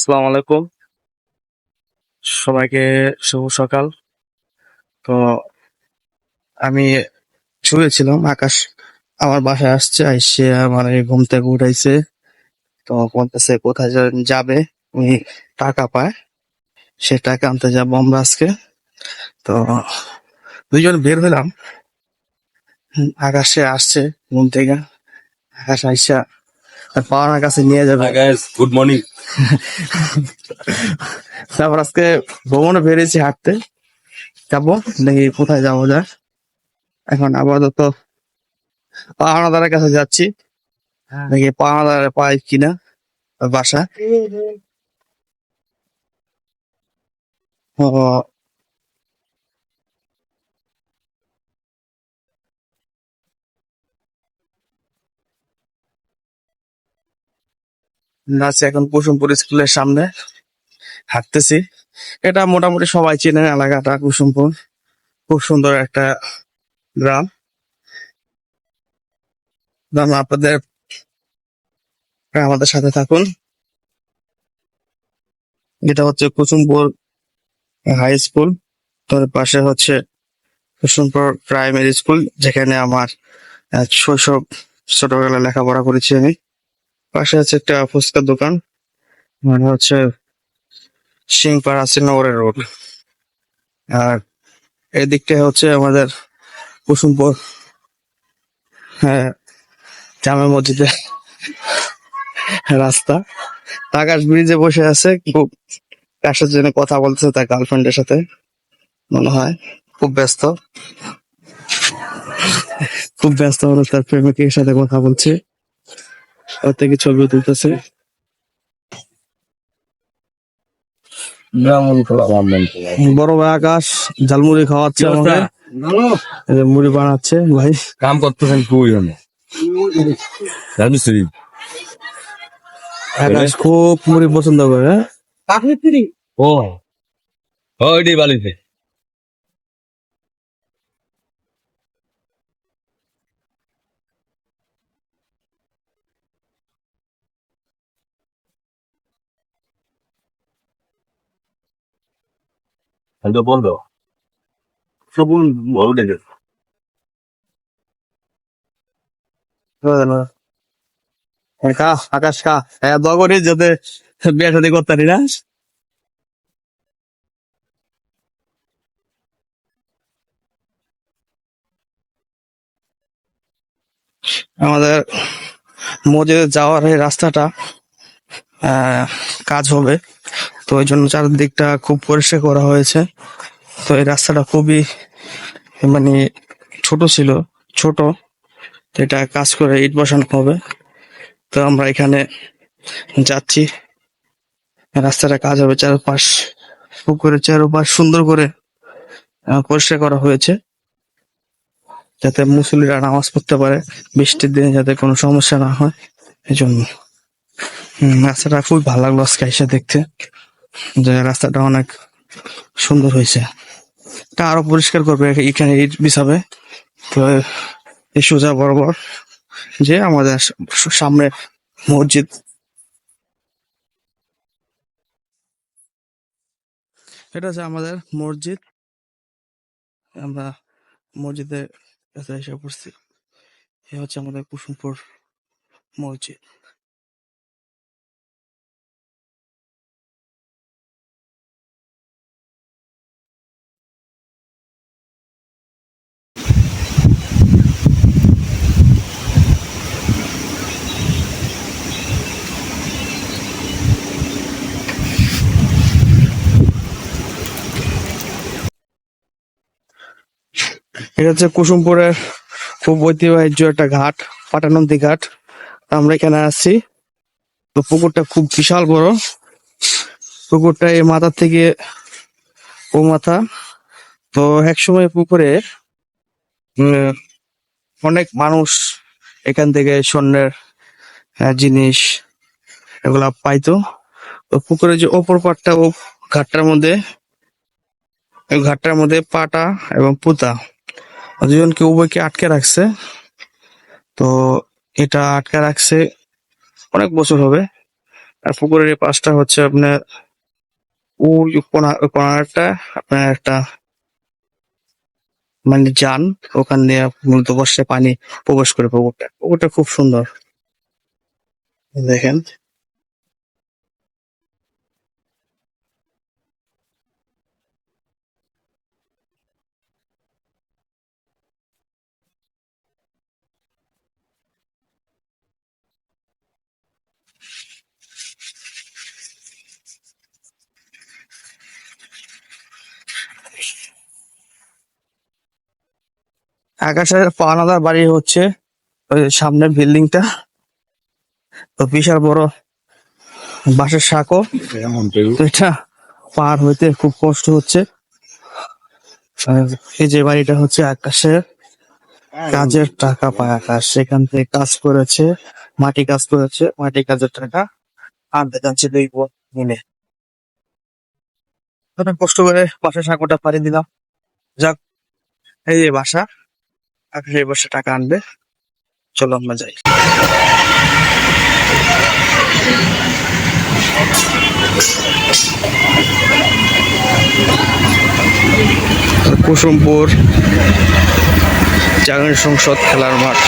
আসসালামু আলাইকুম। সবাইকে শুভ সকাল। তো আমি শুয়েছিলাম, আকাশ আমার বাসায় আসছে, আইসে আমার ঘুম থেকে উঠাইছে। তো বলতেছে কোথায় যাবে উনি টাকা পায় সে টাকা আনতে যাব আমরা আজকে। তো দুইজন বের হলাম আকাশে আসছে ঘুম থেকে। আকাশ আইসা তার পাওয়ার কাছে নিয়ে যাবে। Guys, good তারপর আজকে ভ্রমণে বেরিয়েছি হাঁটতে। যাব দেখি কোথায় যাব যা এখন আপাতত পাহাড়াদারের কাছে যাচ্ছি। দেখি পাহাড়াদারে পাই কিনা বাসা। আছি এখন কুসুমপুর স্কুলের সামনে হাঁটতেছি। এটা মোটামুটি সবাই চেনে এলাকাটা কুসুমপুর। খুব সুন্দর একটা গ্রাম। আপনাদের আমাদের সাথে থাকুন। এটা হচ্ছে কুসুমপুর হাই স্কুল। তার পাশে হচ্ছে কুসুমপুর প্রাইমারি স্কুল, যেখানে আমার শৈশব ছোটবেলা লেখাপড়া করেছি আমি। পাশে আছে একটা ফুচকার দোকান। মানে হচ্ছে সিংপাড়া শ্রীনগরের রোড। আর এদিকটা হচ্ছে আমাদের কুসুমপুর হ্যাঁ জামে মসজিদের রাস্তা। আকাশ ব্রিজে বসে আছে, খুব কাশের জন্য কথা বলতেছে তার গার্লফ্রেন্ডের সাথে, মনে হয়। খুব ব্যস্ত। খুব ব্যস্ত হলো তার প্রেমিকের সাথে কথা বলছে। ওর থেকে ছবি তুলতেছে। বড় ভাই আকাশ ঝালমুড়ি খাওয়াচ্ছে আমাকে। মুড়ি বানাচ্ছে ভাই। কাম করতেছেন আমি রাজমিস্ত্রি আকাশ খুব মুড়ি পছন্দ করে হ্যাঁ? ও। ও বালিতে। হ্যালো বলল সবুন বড় দেখে। হ্যাঁ, খা আকাশ খা। হ্যাঁ যাতে বিয়ে শাদী করতে না। আমাদের মসজিদে যাওয়ার এই রাস্তাটা আহ, কাজ হবে। তো ওই জন্য চারদিকটা খুব পরিষ্কার করা হয়েছে। তো এই রাস্তাটা খুবই মানে ছোট ছিল, ছোট। এটা কাজ করে ইট বসানো হবে। তো আমরা এখানে যাচ্ছি। রাস্তাটা কাজ হবে চারপাশ, পুকুরের চারপাশ সুন্দর করে পরিষ্কার করা হয়েছে। যাতে মুসলিরা নামাজ পড়তে পারে, বৃষ্টির দিনে যাতে কোনো সমস্যা না হয় এই জন্য রাস্তাটা খুবই ভালো লাগল আজকে এসে দেখতে। যে রাস্তাটা অনেক সুন্দর হয়েছে। এটা আরও পরিষ্কার করবে এখানে ইট বিছাবে। তো এই সোজা বরাবর যে আমাদের সামনে মসজিদ। এটা হচ্ছে আমাদের মসজিদ। আমরা মসজিদের এসে পড়ছি। এ হচ্ছে আমাদের কুসুমপুর মসজিদ। এটা হচ্ছে কুসুমপুরের খুব ঐতিহ্য একটা ঘাট, পাটানন্দী ঘাট। আমরা এখানে আসছি তো পুকুরটা খুব বিশাল বড়। পুকুরটা এই মাথা থেকে ও মাথা। তো একসময় পুকুরে অনেক মানুষ এখান থেকে স্বর্ণের জিনিস এগুলা পাইতো। তো পুকুরের যে অপর পাটটা, ও ঘাটটার মধ্যে ঘাটটার মধ্যে পাটা এবং পুতা। দুজনকে উভয়কে আটকে রাখছে। তো এটা আটকে রাখছে অনেক বছর হবে। আর পুকুরের এই পাশটা হচ্ছে আপনার ওই কোনা ওই কোনারটা, আপনার একটা মানে যান। ওখান দিয়ে মূলত বর্ষায় পানি প্রবেশ করে পুকুরটা। পুকুরটা খুব সুন্দর। দেখেন। আকাশের পাওনাদার বাড়ি হচ্ছে ওই সামনে বিল্ডিংটা। তো বিশাল বড় বাঁশের সাঁকো। এটা পার হইতে খুব কষ্ট হচ্ছে। এই যে বাড়িটা হচ্ছে আকাশের, কাজের টাকা পায় আকাশ। সেখান থেকে কাজ করেছে, মাটি কাজ করেছে, মাটি কাজের টাকা আর দেখাচ্ছে দুই মিলে। কষ্ট করে বাসার সাঁকোটা পাড়ি দিলাম। যাক, এই যে বাসা। আকাশে বসে টাকা আনবে। চলো আমরা যাই। কুসুমপুর জাগরণ সংসদ খেলার মাঠ।